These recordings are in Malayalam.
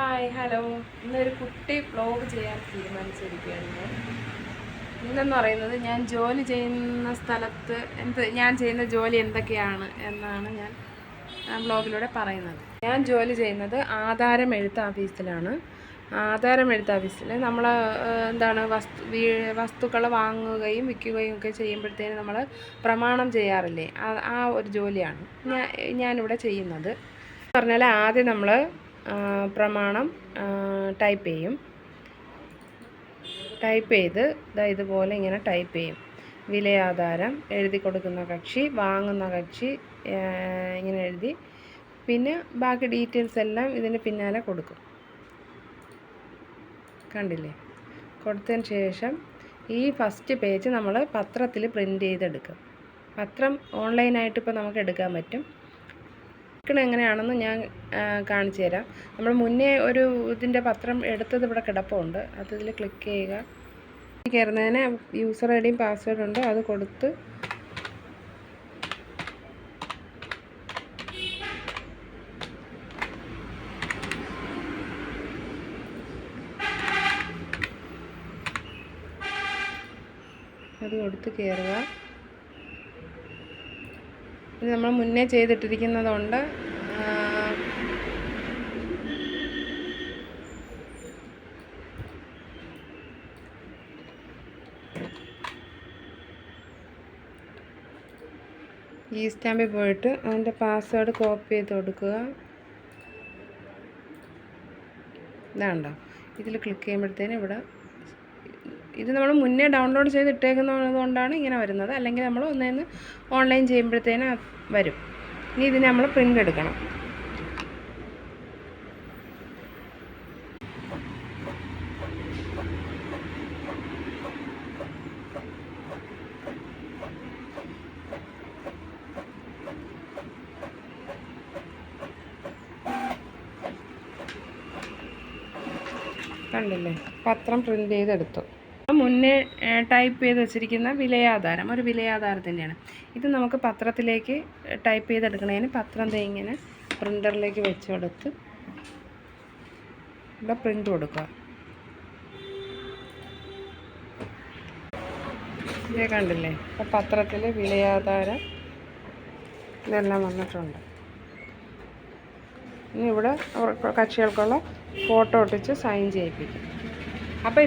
ഹായ് ഹലോ ഇന്നൊരു കുട്ടി വ്ലോഗ് ചെയ്യാൻ തീരുമാനിച്ചിരിക്കുകയാണ് ഞാൻ. ഇന്നെന്ന് പറയുന്നത് ഞാൻ ജോലി ചെയ്യുന്ന സ്ഥലത്ത് എന്ത് ഞാൻ ചെയ്യുന്ന ജോലി എന്തൊക്കെയാണ് എന്നാണ് ഞാൻ വ്ലോഗിലൂടെ പറയുന്നത്. ഞാൻ ജോലി ചെയ്യുന്നത് ആധാരം എഴുത്ത് ഓഫീസിലാണ്. ആധാരം എഴുത്ത് ഓഫീസിൽ നമ്മൾ എന്താണ് വസ്തു വസ്തുക്കൾ വാങ്ങുകയും വിൽക്കുകയും ഒക്കെ ചെയ്യുമ്പോഴത്തേന് നമ്മൾ പ്രമാണം ചെയ്യാറില്ലേ? ആ ഒരു ജോലിയാണ് ഞാൻ ഞാനിവിടെ ചെയ്യുന്നത്. പറഞ്ഞാൽ ആദ്യം നമ്മൾ പ്രമാണം ടൈപ്പ് ചെയ്യും. ടൈപ്പ് ചെയ്ത് ഇതാ ഇതുപോലെ ഇങ്ങനെ ടൈപ്പ് ചെയ്യും. വിലയാധാരം എഴുതി കൊടുക്കുന്ന കക്ഷി വാങ്ങുന്ന കക്ഷി ഇങ്ങനെ എഴുതി. പിന്നെ ബാക്കി ഡീറ്റെയിൽസ് എല്ലാം ഇതിന് പിന്നാലെ കൊടുക്കും. കണ്ടില്ലേ? കൊടുത്തതിന് ശേഷം ഈ ഫസ്റ്റ് പേജ് നമ്മൾ പത്രത്തിൽ പ്രിന്റ് ചെയ്തെടുക്കും. പത്രം ഓൺലൈനായിട്ട് ഇപ്പോൾ നമുക്ക് എടുക്കാൻ പറ്റും. എടുക്കണത് എങ്ങനെയാണെന്ന് ഞാൻ കാണിച്ചു തരാം. നമ്മൾ മുന്നേ ഒരു ഇതിന്റെ പത്രം എടുത്തത് ഇവിടെ കിടപ്പുണ്ട്. അതിൽ ക്ലിക്ക് ചെയ്യുക. കയറുന്നതിന് യൂസർ ഐ ഡിയും പാസ്വേഡും ഉണ്ട്. അത് കൊടുത്ത് അത് കൊടുത്ത് കയറുക. ഇത് നമ്മൾ മുന്നേ ചെയ്തിട്ടിരിക്കുന്നതുകൊണ്ട് ഈ സ്റ്റാമ്പിൽ പോയിട്ട് അതിന്റെ പാസ്വേഡ് കോപ്പി ചെയ്ത് കൊടുക്കുക. ഇതാണ്ടോ ഇതിൽ ക്ലിക്ക് ചെയ്യുമ്പോഴത്തേനും ഇവിടെ ഇത് നമ്മൾ മുന്നേ ഡൗൺലോഡ് ചെയ്ത് ഇട്ടേക്കുന്നതുകൊണ്ടാണ് ഇങ്ങനെ വരുന്നത്. അല്ലെങ്കിൽ നമ്മൾ ഒന്നേന്ന് ഓൺലൈൻ ചെയ്യുമ്പോഴത്തേന് വരും. ഇനി ഇതിന് നമ്മൾ പ്രിന്റ് എടുക്കണം. കണ്ടില്ലേ? പത്രം പ്രിന്റ് ചെയ്തെടുത്തു. മുന്നേ ടൈപ്പ് ചെയ്ത് വെച്ചിരിക്കുന്ന വിലയാധാരം ഒരു വിലയാധാരത്തിന്റെയാണ്. ഇത് നമുക്ക് പത്രത്തിലേക്ക് ടൈപ്പ് ചെയ്തെടുക്കണതിന് പത്രം ഇങ്ങനെ പ്രിന്ററിലേക്ക് വെച്ച് കൊടുത്ത് ഇവിടെ പ്രിന്റ് കൊടുക്കുക. ഇതേ കണ്ടില്ലേ? അപ്പോൾ പത്രത്തിൽ വിലയാധാരം ഇതെല്ലാം വന്നിട്ടുണ്ട്. ഇനി ഇവിടെ കക്ഷികൾക്കുള്ള ഫോട്ടോ ഒട്ടിച്ച് സൈൻ ചെയ്യിപ്പിക്കും. അപ്പോൾ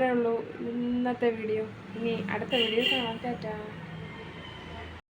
ഇത്രയേ ഉള്ളൂ ഇന്നത്തെ വീഡിയോ ഇനി അടുത്ത വീഡിയോ കാണാം. ടാറ്റാ.